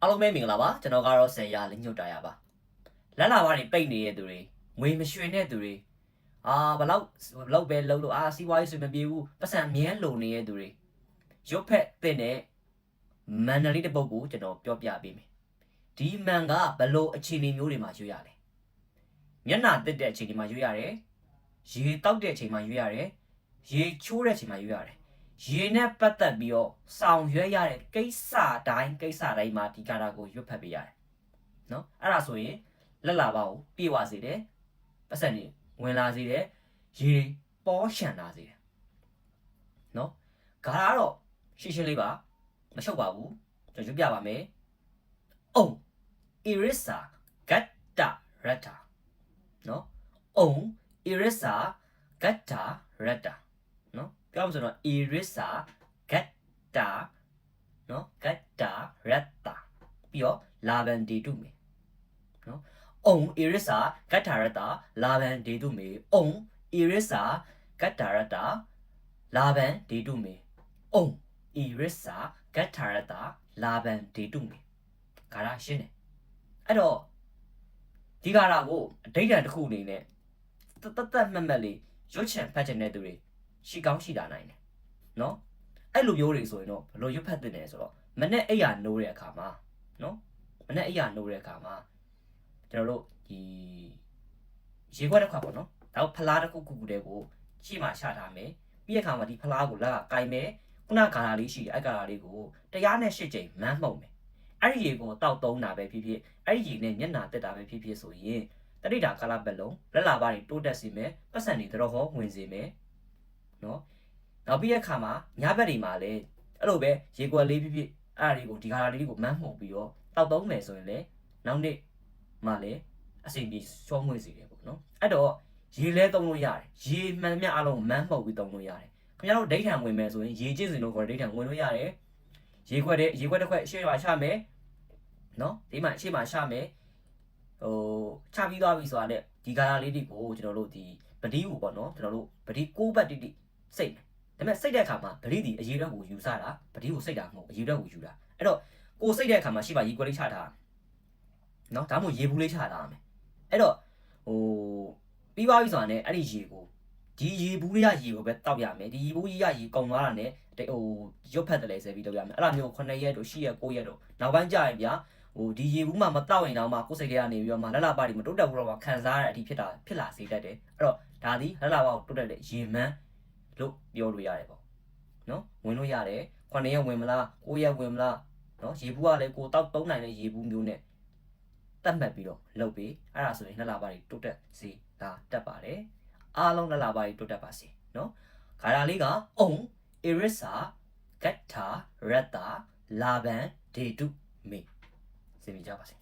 အားလုံးပဲမင်္ဂလာပါကျွန်တော်ကတော့ဆယ်ရလင်းညွတ်တာရပါလက်လာပါတွေပိတ်နေတဲ့သူတွေငွေမရွှင်တဲ့သူတွေအာဘလောက်ဘလောက်ပဲလုံးလို့အာစီးပွားရေးဆွေမပြေဘူးပတ်စံမြဲလုံနေတဲ့သူတွေရုပ်ဖက်တဲ့နဲ့မန်နလေးတစ်ပုတ်ကိုကျွန်တော်ပြောပြပေးမယ်ဒီမန်ကဘလို့အခြေအနေမျိုးတွေမှာရွေးရလဲမျက်နှာတက်တဲ့အချိန်တွေမှာရွေးရတယ်ရေတောက်တဲ့အချိန်မှာရွေးရတယ်ရေချိုးတဲ့အချိန်မှာရွေးရတယ် ရေနဲ့ပတ်သက်ပြီးတော့ဆောင်ရွက်ရတဲ့ကိစ္စတိုင်းကိစ္စတိုင်းမှာဒီကာတာကိုရွတ်ဖတ်ပေးရတယ်။နော်အဲ့ဒါဆိုရင်လက်လာပါကိုပြေဝစေတယ်။ပတ်စံနေဝင်လာစေတယ်။ရေပေါ်ရှန်လာစေတယ်။နော်ဂါတာကတော့ရှင်းရှင်းလေးပါမရှုပ်ပါဘူးကျွန်တော်ရွတ်ပြပါမယ်။အုံ irisa gatta rata နော်အုံ irisa gatta rata နော်ပြောမှဆိုတော့ irisa gatta နော် gatta rata ပြီးတော့ laban de tu me နော်အုံ irisa gatta rata laban de tu me အုံ irisa gatta rata laban de tu me အုံ irisa gatta rata laban de tu me ဂါရရှင်းတယ်အဲ့တော့ဒီဂါရကိုအဓိဋ္ဌာန်တစ်ခုအနေနဲ့တတ်တတ်မှတ်မှတ်လေးရွတ်ချင်ဖတ်ချင်တဲ့သူတွေ ရှိကောင်းရှိလာနိုင်တယ်နော်အဲ့လိုမျိုးတွေဆိုရင်တော့ဘယ်လိုရွတ်ဖတ်တင်တယ်ဆိုတော့မနဲ့အိယာနိုးတဲ့အခါမှာနော်မနဲ့အိယာနိုးတဲ့အခါမှာကျွန်တော်တို့ဒီရေခွက်တစ်ခွက်ပေါ့နော်ဒါဖလားတစ်ခုခုခုတည်းကိုရှေ့မှာချထားမယ်ပြီးတဲ့အခါမှာဒီဖလားကိုလက်ကကင်မယ်ခုနဂါရာလေးရှိတယ်အဲ့ဂါရာလေးကိုတရားနဲ့ရှစ်ကြိမ်မန်းမှုံမယ်အဲ့ဒီရေကိုတောက်သုံးတာပဲဖြစ်ဖြစ်အဲ့ဒီရေနဲ့မျက်နှာတက်တာပဲဖြစ်ဖြစ်ဆိုရင်တတိတာကာလပတ်လုံးလက်လာပါတွေတိုးတက်စေမယ်ပတ်စံတွေတော်တော်ဝင်စေမယ် နော်နောက်ပြီးတဲ့အခါမှာညဘက်တွေမှာလည်းအဲ့လိုပဲရေကွက်လေးဖြစ်ဖြစ်အဲ့ဒါတွေကိုဒီကားလေးကိုမန်းမှုန်ပြီးတော့တောက်သုံးမယ်ဆိုရင်လည်းနောက်နေ့မှလည်းအစီအပြေရှောမွေ့စေတယ်ပေါ့နော်အဲ့တော့ရေလဲသုံးလို့ရတယ်ရေမှန်သမျှအလုံးမန်းမှုန်ပြီးသုံးလို့ရတယ်ခင်ဗျားတို့ဒိဋ္ဌံဝင်မယ်ဆိုရင်ရေကျင့်စင်လို့ခေါ်တဲ့ဒိဋ္ဌံဝင်လို့ရတယ်ရေခွက်တဲ့ရေခွက်တစ်ခွက်အရှိမချမယ်နော်ဒီမှာအရှိမချမယ်ဟိုချပြီးသွားပြီဆိုတာနဲ့ဒီကားလေးတွေကိုကျွန်တော်တို့ဒီပတိကိုပေါ့နော်ကျွန်တော်တို့ပတိကိုးဘတ်တိတိ စိတ်တယ်ဒါပေမဲ့စိတ်တဲ့အခါမှာပရိဒီအရေးရက်ကိုယူဆတာပရိကိုစိတ်တာမဟုတ်အရေးရက်ကိုယူတာအဲ့တော့ကိုစိတ်တဲ့အခါမှာရှိပါရေခွက်လေးချထားနော်ဒါမှမဟုတ်ရေဘူးလေးချထားရမယ်အဲ့တော့ဟိုပြီးသွားပြီဆိုတာနဲ့အဲ့ဒီရေကိုဒီရေဘူးလေးရရေကိုပဲတောက်ရမယ်ဒီရေဘူးကြီးရရေကုန်သွားတာနဲ့ဟိုရွတ်ဖက်တယ်လေဆိုပြီးတော့ရမယ်အဲ့လိုမျိုး9ရက်တို့10ရက်9ရက်တို့နောက်ပိုင်းကြာရင်ဗျာဟိုဒီရေဘူးမှမတောက်ရင်တော့မှကိုယ်စိတ်ထဲကနေပြီးတော့မှလက်လာပါတီမတုတ်တက်ဘူးတော့မှခံစားရတဲ့အထိဖြစ်တာဖြစ်လာစေတတ်တယ်အဲ့တော့ဒါသည်လက်လာပါကိုတုတ်တက်တဲ့ရေမှန်း လို့ပြောလို့ရတယ်ပေါ့နော်ဝင်လို့ရတယ်9ရက်ဝင်မလား9ရက်ဝင်မလားနော်ရေဘူးကလည်းကိုတောက်သုံးနိုင်တဲ့ရေဘူးမျိုးနဲ့တတ်မှတ်ပြီးတော့လုပ်ပြီးအဲ့ဒါဆိုရင်နှစ်လပါးတိုးတက်စေတာတက်ပါတယ်အားလုံးနှစ်လပါးတိုးတက်ပါစေနော်ခါရလေးကအုံ irisa gatta rata laban de du me စင်ပြကြပါစေ